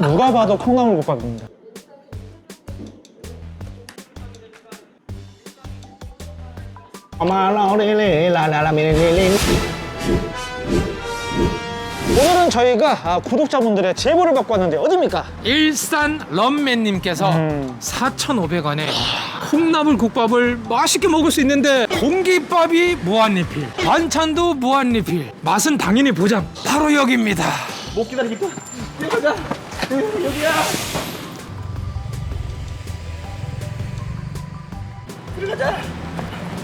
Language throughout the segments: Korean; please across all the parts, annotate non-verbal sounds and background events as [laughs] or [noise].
누가 봐도 콩나물국밥입니다. 오늘은 저희가 아, 구독자분들의 제보를 받고 왔는데 어딥니까? 일산 런맨님께서 음. 4,500원에 콩나물 국밥을 맛있게 먹을 수 있는데 공깃밥이 무한리필 반찬도 무한리필 맛은 당연히 보장 바로 여기입니다 못 기다리겠다. 뛰어가자. 여기야.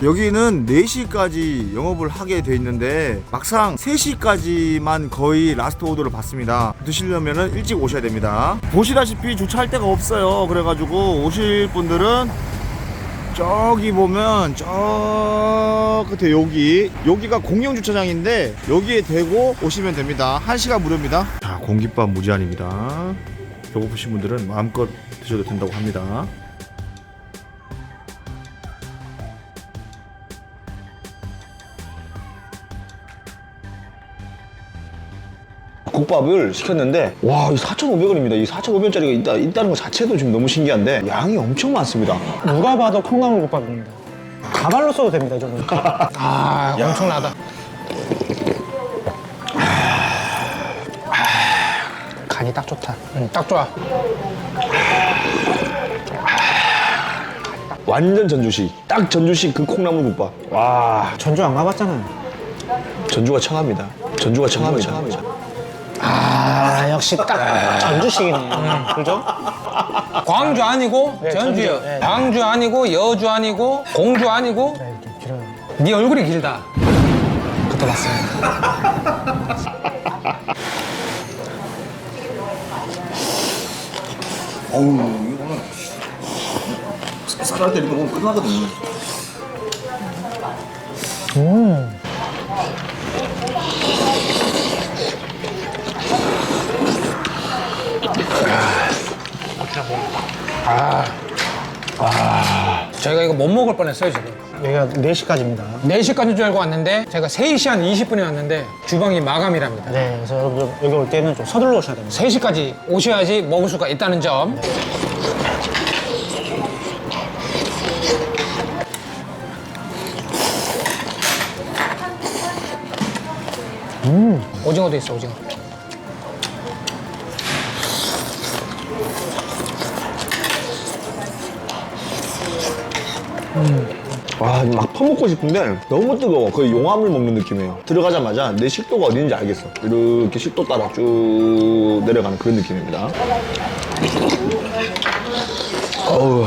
여기는 4시까지 영업을 하게 돼 있는데 막상 3시까지만 거의 라스트 오더를 받습니다. 드시려면 일찍 오셔야 됩니다. 보시다시피 주차할 데가 없어요. 그래가지고 오실 분들은 저기 보면 저 끝에 여기 여기가 공영 주차장인데 여기에 대고 오시면 됩니다. 1시간 무료입니다. 자 공깃밥 무제한입니다. 배고프신 분들은 마음껏 드셔도 된다고 합니다 국밥을 시켰는데 와, 이 4,500원입니다. 이 4,500원짜리가 있다, 있다 는 것 자체도 지금 너무 신기한데 양이 엄청 많습니다. 누가 봐도 콩나물국밥입니다. 가발로 써도 됩니다, 이 정도는. [laughs] 아 엄청나다 간이 딱 좋다. 음, 딱 좋아 완전 전주식. 딱 전주식 그 콩나물 국밥. 와, 전주 안 가봤잖아요. 전주가 청합니다. 전주가 청합니다. 아, 역시 딱 전주식이네. 그죠? 광주 아니고 네, 전주요 전주. 네. 광주 아니고 여주 아니고 공주 아니고 네, 이렇게 길어요. 네 얼굴이 길다 그때 봤습니다. 어우 이거는 쌀쌀할 때 이렇게 먹으면 끝나거든 요 저희가 이거 못 먹을 뻔했어요 지금. 여기가 4시까지입니다. 4시까지인 줄 알고 왔는데 제가 3시 한 20분에 왔는데 주방이 마감이랍니다. 네, 그래서 여러분 여기 올 때는 좀 서둘러 오셔야 됩니다. 3시까지 오셔야지 먹을 수가 있다는 점. 오징어도 있어 오징어 와, 막 퍼먹고 싶은데 너무 뜨거워. 거의 용암을 먹는 느낌이에요. 들어가자마자 내 식도가 어딘지 알겠어. 이렇게 식도 따라 쭉 내려가는 그런 느낌입니다. 어우.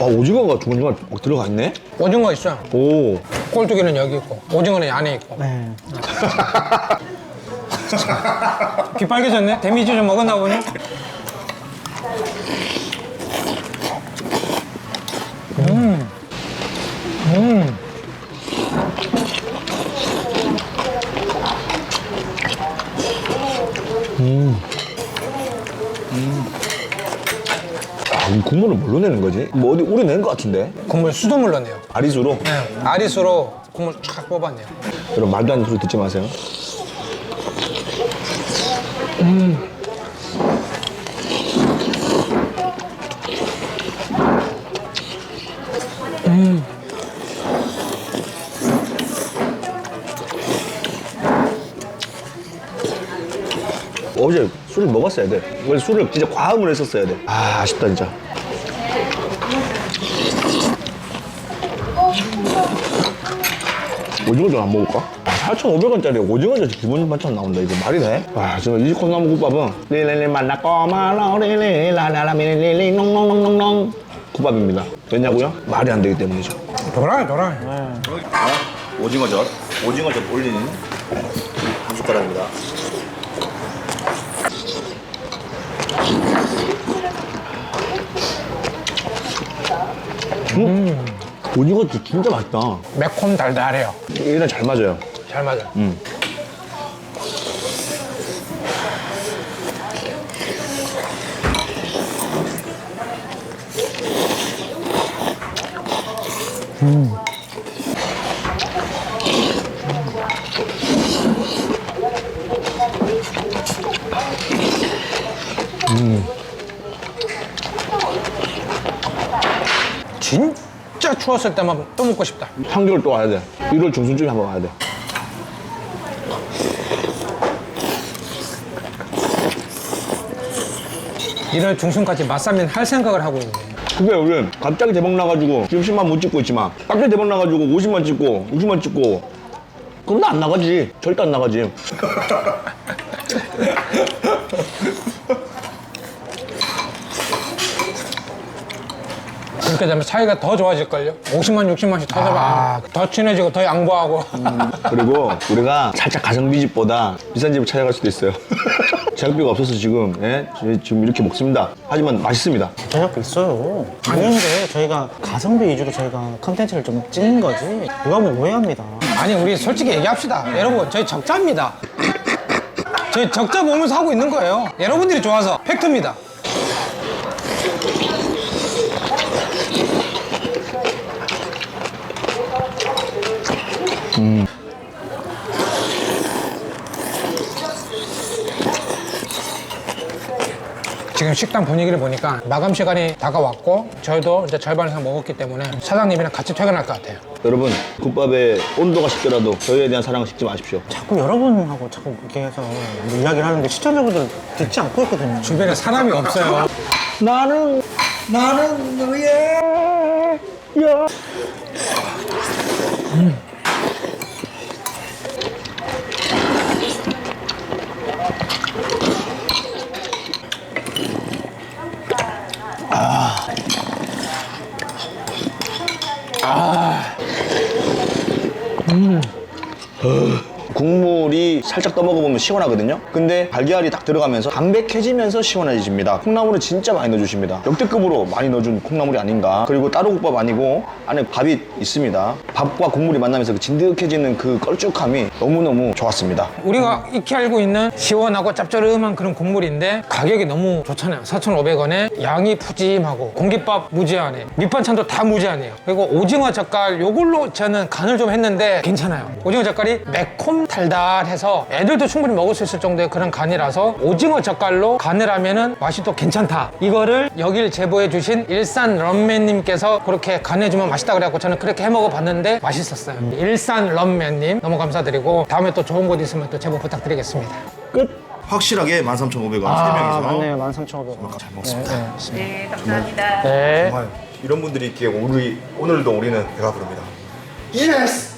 아, 오징어가 중간중간 막 들어가 있네? 오징어 있어요 오. 꼴뚜기는 여기 있고 오징어는 안에 있고 네. [laughs] 귀 빨개졌네 데미지 좀 먹었나 보니 아, 이 국물을 뭘로 내는 거지? 뭐 어디 우려낸 것 같은데? 국물 수돗물로 내요 아리수로? 네, 아리수로 국물 쫙 뽑아내요 여러분 말도 안 되는 소리 듣지 마세요. 어제 술을 먹었어야 돼. 원래 술을 진짜 과음을 했었어야 돼. 아, 아쉽다, 진짜. 오징어 좀안 먹을까? 4,500원짜리 오징어 젓 기본 반찬 나온다. 이거 말이 돼? 와, 지금 이 콩나물국밥은 리리리 만나고 말로 리리 라라라미 리리 농농농농농 국밥입니다. 왜냐고요? 말이 안 되기 때문이죠. 돌아요 돌아요 오징어젓 오징어젓 올리는 한 숟가락입니다 오징어 젓 진짜 맛있다. 매콤 달달해요 얘랑 잘 맞아요. 잘 맞아 진짜 추웠을 때만 또 먹고 싶다. 3개월 또 와야 돼. 1월 중순쯤에 한번 와야 돼. 이럴 중순까지 맛싸면 할 생각을 하고 있네. 그게 우리 갑자기 대박 나가지고 지금 10만 못 찍고 있지만 갑자기 대박 나가지고 50만 찍고 60만 찍고 그럼 나 안 나가지. 절대 안 나가지. [laughs] 그렇게 되면 사이가 더 좋아질걸요? 50만, 60만씩 터져봐. 더 친해지고 더 양보하고. [laughs] 그리고 우리가 살짝 가성비 집보다 비싼 집을 찾아갈 수도 있어요. [laughs] 제작비가 없어서 지금 예? 저희 지금 이렇게 먹습니다. 하지만 맛있습니다. 제작비 있어요. 아닌데 저희가 가성비 위주로 저희가 컨텐츠를 좀 찍는 거지. 누가 뭐 오해합니다. 아니, 우리 솔직히 얘기합시다. 여러분, 저희 적자입니다. 저희 적자 보면서 하고 있는 거예요. 여러분들이 좋아서 팩트입니다. 지금 식당 분위기를 보니까 마감 시간이 다가왔고 저희도 이제 절반 이상 먹었기 때문에 사장님이랑 같이 퇴근할 것 같아요. 여러분 국밥의 온도가 식더라도 저희에 대한 사랑을 식지 마십시오. 자꾸 여러분하고 자꾸 이렇게 해서 뭐 이야기를 하는데 시청자분들 듣지 않고 있거든요. 주변에 사람이 없어요. 나는 나는 너의 여. Huh. 국물이 살짝 떠먹어보면 시원하거든요. 근데 달걀이 딱 들어가면서 담백해지면서 시원해집니다. 콩나물을 진짜 많이 넣어주십니다. 역대급으로 많이 넣어준 콩나물이 아닌가. 그리고 따로 국밥 아니고 안에 밥이 있습니다. 밥과 국물이 만나면서 그 진득해지는 그 걸쭉함이 너무너무 좋았습니다. 우리가 익히 알고 있는 시원하고 짭조름한 그런 국물인데 가격이 너무 좋잖아요. 4,500원에 양이 푸짐하고 공깃밥 무제한에 밑반찬도 다 무제한이에요. 그리고 오징어 젓갈 요걸로 저는 간을 좀 했는데 괜찮아요. 오징어 젓갈이 매콤 달달해서 애들도 충분히 먹을 수 있을 정도의 그런 간이라서 오징어 젓갈로 간을 하면은 맛이 또 괜찮다. 이거를 여길 제보해 주신 일산 런맨님께서 그렇게 간해주면 맛있다 그래갖고 저는 그렇게 해 먹어봤는데 맛있었어요. 일산 런맨님 너무 감사드리고 다음에 또 좋은 곳 있으면 또 제보 부탁드리겠습니다. 확실하게 13,500원 아, 3명이서 맞네요. 13,500원. 잘 먹습니다. 네, 감사합니다. 네. 정말 이런 분들이 있기에 우리 오늘도 우리는 배가 부릅니다. 예스!